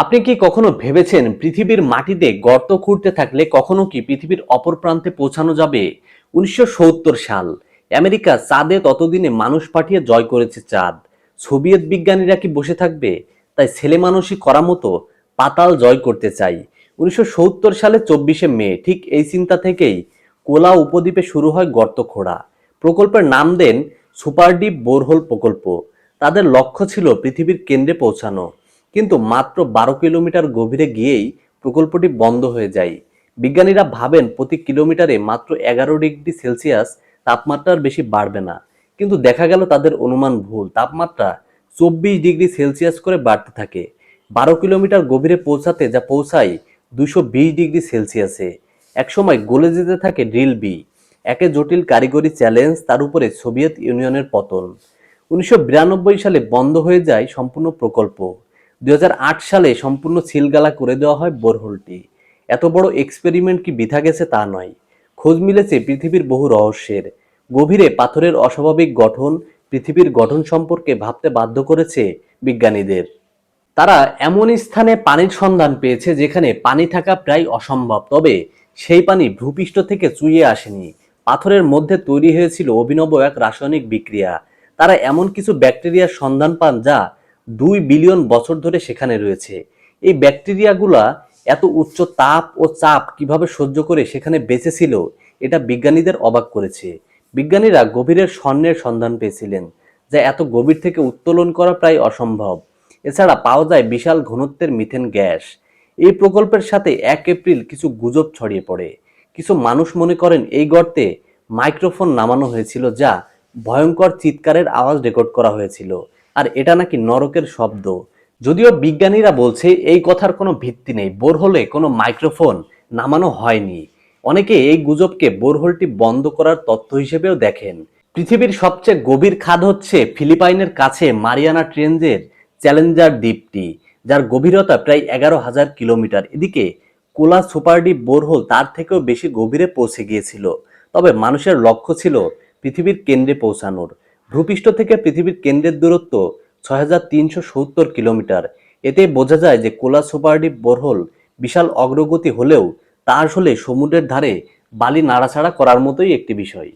আপনি কি কখনো ভেবেছেন পৃথিবীর মাটিতে গর্ত খুঁড়তে থাকলে কখনো কি পৃথিবীর অপর প্রান্তে পৌঁছানো যাবে? উনিশশো সত্তর সাল, আমেরিকা চাঁদে ততদিনে মানুষ পাঠিয়ে জয় করেছে চাঁদ। সোভিয়েত বিজ্ঞানীরা কি বসে থাকবে? তাই ছেলে মানুষই করা মতো পাতাল জয় করতে চাই। উনিশশো সত্তর সালে চব্বিশে মে, ঠিক এই চিন্তা থেকেই কোলা উপদ্বীপে শুরু হয় গর্ত খোঁড়া। প্রকল্পের নাম দেন সুপারডিপ বোরহোল প্রকল্প। তাদের লক্ষ্য ছিল পৃথিবীর কেন্দ্রে পৌঁছানো। কিন্তু মাত্র বারো কিলোমিটার গভীরে গিয়েই প্রকল্পটি বন্ধ হয়ে যায়। বিজ্ঞানীরা ভাবেন প্রতি কিলোমিটারে মাত্র এগারো ডিগ্রি সেলসিয়াস তাপমাত্রার বেশি বাড়বে না। কিন্তু দেখা গেল তাদের অনুমান ভুল। তাপমাত্রা চব্বিশ ডিগ্রি সেলসিয়াস করে বাড়তে থাকে। বারো কিলোমিটার গভীরে পৌঁছাতে যা পৌঁছায় দুশো বিশ ডিগ্রি সেলসিয়াসে। একসময় গলে যেতে থাকে ড্রিল বি। একে জটিল কারিগরি চ্যালেঞ্জ, তার উপরে সোভিয়েত ইউনিয়নের পতন। উনিশশো বিরানব্বই সালে বন্ধ হয়ে যায় সম্পূর্ণ প্রকল্প। দুই হাজার আট সালে সম্পূর্ণ সিলগালা করে দেওয়া হয় বোরহোলটি। এত বড় এক্সপেরিমেন্ট কি বৃথা গেছে তা নয়। খোঁজ মিলেছে পৃথিবীর বহু রহস্যের। গভীরে পাথরের অস্বাভাবিক গঠন পৃথিবীর গঠন সম্পর্কে ভাবতে বাধ্য করেছে বিজ্ঞানীদের। তারা এমন স্থানে পানির সন্ধান পেয়েছে যেখানে পানি থাকা প্রায় অসম্ভব, তবে সেই পানি ভূপৃষ্ঠ থেকে চুইয়ে আসেনি। পাথরের মধ্যে তৈরি হয়েছিল অভিনব এক রাসায়নিক বিক্রিয়া। তারা এমন কিছু ব্যাকটেরিয়ার সন্ধান পান যা দুই বিলিয়ন বছর ধরে সেখানে রয়েছে। এই ব্যাকটেরিয়াগুলা এত উচ্চ তাপ ও চাপ কীভাবে সহ্য করে সেখানে বেঁচে ছিল এটা বিজ্ঞানীদের অবাক করেছে। বিজ্ঞানীরা গভীরের স্বর্ণের সন্ধান পেয়েছিলেন, যা এত গভীর থেকে উত্তোলন করা প্রায় অসম্ভব। এছাড়া পাওয়া যায় বিশাল ঘনত্বের মিথেন গ্যাস। এই প্রকল্পের সাথে এক এপ্রিল কিছু গুজব ছড়িয়ে পড়ে। কিছু মানুষ মনে করেন এই গর্তে মাইক্রোফোন নামানো হয়েছিল, যা ভয়ঙ্কর চিৎকারের আওয়াজ রেকর্ড করা হয়েছিল। আর এটা নাকি নরকের শব্দ। যদিও বিজ্ঞানীরা বলছে, এই কথার কোনো ভিত্তি নেই। বোরহোলে কোনো মাইক্রোফোন নামানো হয়নি। অনেকে এই গুজবকে বোরহোলটি বন্ধ করার তথ্য হিসেবেও দেখেন। পৃথিবীর সবচেয়ে গভীর খাদ হচ্ছে ফিলিপাইনের কাছে মারিয়ানা ট্রেঞ্জের চ্যালেঞ্জার দ্বীপটি, যার গভীরতা প্রায় এগারো হাজার কিলোমিটার। এদিকে, কোলা সুপারডিপ বোরহোল তার থেকেও বেশি গভীরে পৌঁছে গিয়েছিল। তবে মানুষের লক্ষ্য ছিল পৃথিবীর কেন্দ্রে পৌঁছানোর। ভূপৃষ্ঠ থেকে পৃথিবীর কেন্দ্রের দূরত্ব ছয় হাজার তিনশো সত্তর কিলোমিটার। এতে বোঝা যায় যে কোলা সুপারডিপ বোরহোল বিশাল অগ্রগতি হলেও তা আসলে সমুদ্রের ধারে বালি নাড়াছাড়া করার মতোই একটি বিষয়।